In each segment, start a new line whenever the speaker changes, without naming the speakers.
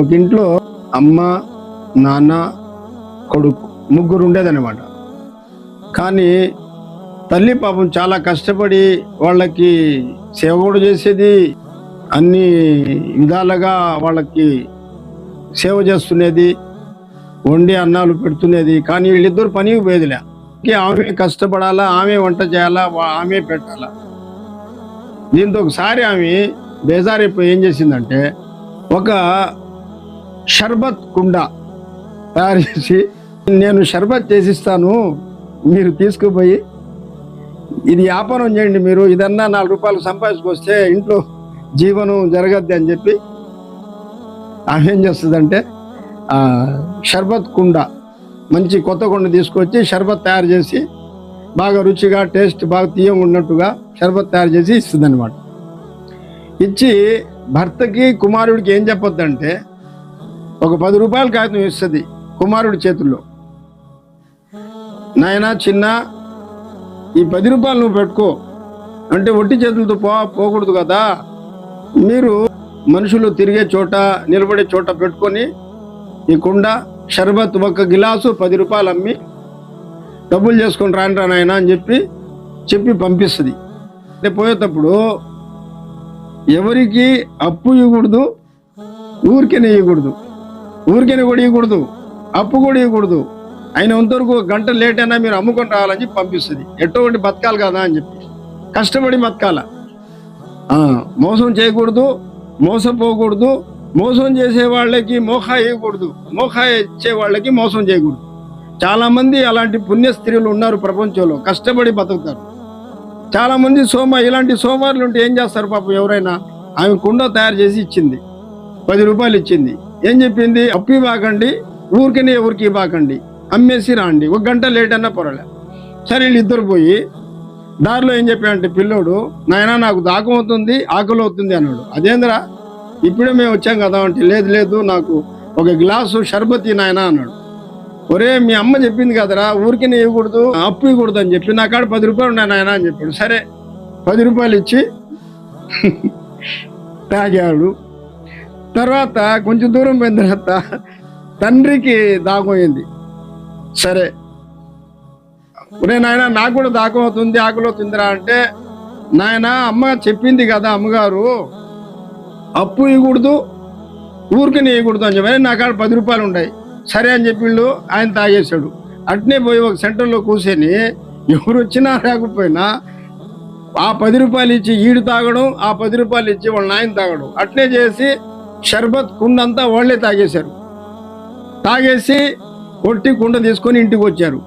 ఒక ఇంట్లో అమ్మ నాన్న కొడుకు ముగ్గురు ఉండేదన్నమాట. కానీ తల్లి పాపం చాలా కష్టపడి వాళ్ళకి సేవ కూడా చేసేది అన్ని విధాలుగా వాళ్ళకి సేవ చేస్తున్నది వండి అన్నాలు పెడుతున్నది కానీ వీళ్ళిద్దరు పనికి పోయేదిలే. ఆమె కష్టపడాలా ఆమె వంట చేయాలా ఆమె పెట్టాలా. దీంతో ఒకసారి ఆమె బేజారైపోయి ఏం చేసిందంటే ఒక షర్బత్ కుండ తయారు చేసి నేను షర్బత్ చేసిస్తాను మీరు తీసుకుపోయి ఇది వ్యాపారం చేయండి మీరు ఇదన్నా నాలుగు రూపాయలు సంపాదించుకొస్తే ఇంట్లో జీవనం జరగద్ది అని చెప్పి ఆమె ఏం చేస్తుందంటే షర్బత్ కుండ మంచి కొత్త కుండ తీసుకొచ్చి షర్బత్ తయారు చేసి బాగా రుచిగా టేస్ట్ బాగా తీయం ఉన్నట్టుగా షర్బత్ తయారు చేసి ఇస్తుంది అనమాట ఇచ్చి భర్తకి కుమారుడికి ఏం చెప్పొద్దంటే ఒక పది రూపాయల కాగితం ఇస్తుంది కుమారుడి చేతుల్లో. నాయనా చిన్న ఈ పది రూపాయలు నువ్వు పెట్టుకో. అంటే ఒట్టి చేతులతో పో పోకూడదు కదా. మీరు మనుషులు తిరిగే చోట నిలబడే చోట పెట్టుకొని ఈ కుండ షర్బత్ ఒక గిలాసు పది రూపాయలు అమ్మి డబ్బులు చేసుకొని రాని రా నాయనా అని చెప్పి చెప్పి పంపిస్తుంది. అంటే పోయేటప్పుడు ఎవరికి అప్పు ఇవ్వకూడదు ఊరికేనే ఇవ్వకూడదు. ఊరికేనే కూడా ఇవ్వకూడదు. అప్పు కూడా ఇవ్వకూడదు. అయినంతవరకు గంట లేట్ అయినా మీరు అమ్ముకొని రావాలని చెప్పి పంపిస్తుంది. ఎటువంటి బతకాలి కదా అని చెప్పి. కష్టపడి బతకాల. మోసం చేయకూడదు. మోసపోకూడదు మోసం చేసే వాళ్ళకి మోహా వేయకూడదు మోహా ఇచ్చే వాళ్ళకి మోసం చేయకూడదు. చాలామంది అలాంటి పుణ్య స్త్రీలు ఉన్నారు ప్రపంచంలో. కష్టపడి బతుకుతారు. చాలామంది సోమ ఇలాంటి సోమవారులు ఉంటే ఏం చేస్తారు పాపం ఎవరైనా? ఆమె కుండ తయారు చేసి ఇచ్చింది. పది రూపాయలు ఇచ్చింది. ఏం చెప్పింది? అప్పు ఇవ్వకండి. ఊరికనే ఎవరికి ఇవ్వకండి. అమ్మేసి రాండి. ఒక గంట లేట్ అన్నా పొరలే సరే వీళ్ళు ఇద్దరు పోయి దారిలో ఏం చెప్పాడంటే పిల్లోడు నాయనా నాకు దాకం అవుతుంది ఆకలి అవుతుంది అన్నాడు. అదేంద్రా? ఇప్పుడే మేము వచ్చాం కదా అంటే లేదు లేదు నాకు ఒక గ్లాసు షర్బతి నాయనా అన్నాడు. ఒరే మీ అమ్మ చెప్పింది కదరా ఊరికి ఇవ్వకూడదు అప్పు ఇవ్వకూడదు అని చెప్పి నా కాడ పది రూపాయలు ఉన్నాయి నాయన అని చెప్పాడు. సరే పది రూపాయలు ఇచ్చి తాగాడు. తర్వాత కొంచెం దూరం పోయిన తర్వాత తండ్రికి దాగోయింది సరే. ఒరే నాయన నాకు కూడా దాకం అవుతుంది ఆకులు అవుతుందిరా అంటే నాయన అమ్మ చెప్పింది కదా అమ్మగారు అప్పు ఇవ్వకూడదు ఊరికనే ఇవ్వకూడదు అని చెప్పి నా కాడ పది రూపాయలు ఉన్నాయి సరే అని చెప్పిళ్ళు ఆయన తాగేశాడు. అట్నే పోయి ఒక సెంటర్లో కూర్చొని ఎవరు వచ్చినా రాకపోయినా ఆ పది రూపాయలు ఇచ్చి ఈడు తాగడం ఆ పది రూపాయలు ఇచ్చి వాళ్ళ నాయన తాగడం. అట్నే చేసి షర్బత్ కుండంతా వాళ్ళే తాగేశారు. తాగేసి కొట్టి కుండ తీసుకొని ఇంటికి వచ్చారు.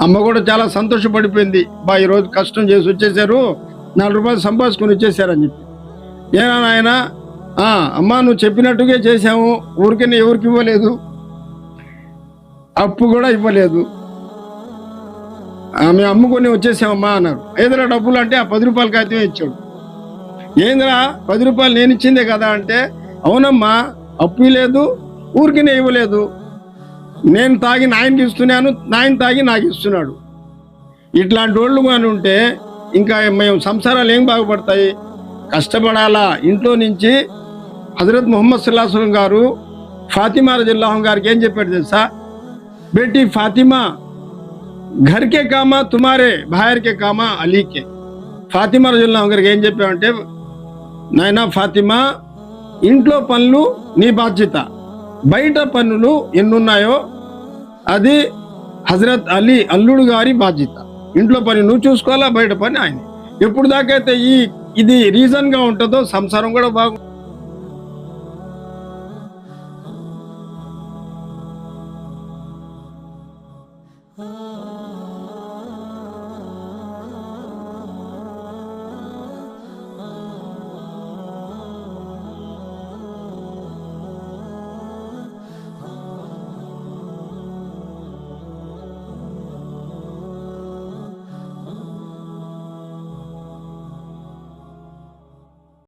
అమ్మ కూడా చాలా సంతోషపడిపోయింది. బా ఈరోజు కష్టం చేసి వచ్చేసారు నాలుగు రూపాయలు సంపాదించుకొని వచ్చేసారని చెప్పి. ఏనా నాయన? అమ్మ నువ్వు చెప్పినట్టుగా చేసాము ఊరికనే ఎవరికి ఇవ్వలేదు. అప్పు కూడా ఇవ్వలేదు. ఆమె అమ్ముకొని వచ్చేసామమ్మా అన్నారు. ఏదైనా డబ్బులు అంటే ఆ పది రూపాయల కాగితం ఇచ్చాడు. ఏందిరా? పది రూపాయలు నేను ఇచ్చిందే కదా అంటే అవునమ్మా అప్పు లేదు ఊరికినే ఇవ్వలేదు. నేను తాగి నాయనకి ఇస్తున్నాను నాయన తాగి నాకు ఇస్తున్నాడు. ఇట్లాంటి వాళ్ళు కానీ ఉంటే ఇంకా మేము సంసారాలు ఏం బాగుపడతాయి? కష్టపడాలా? ఇంట్లో నుంచి హజరత్ ముహమ్మద్ సుల్లాహం గారు ఫాతిమా రజిల్లాహం గారికి ఏం చెప్పాడు తెలుసా? బేటీ ఫాతిమా ఘర్కే కామా తుమారే భార్యకే కామా అలీకే. ఫాతిమా రజుల్లాహం గారికి ఏం చెప్పామంటే నాయన ఫాతిమా ఇంట్లో పనులు నీ బాధ్యత. బయట పనులు ఎన్నున్నాయో అది హజరత్ అలీ అల్లుడు గారి బాధ్యత. ఇంట్లో పని నువ్వు చూసుకోవాలా బయట పని ఆయన. ఎప్పుడు దాకైతే ఈ ఇది రీజన్గా ఉంటుందో సంసారం కూడా బాగు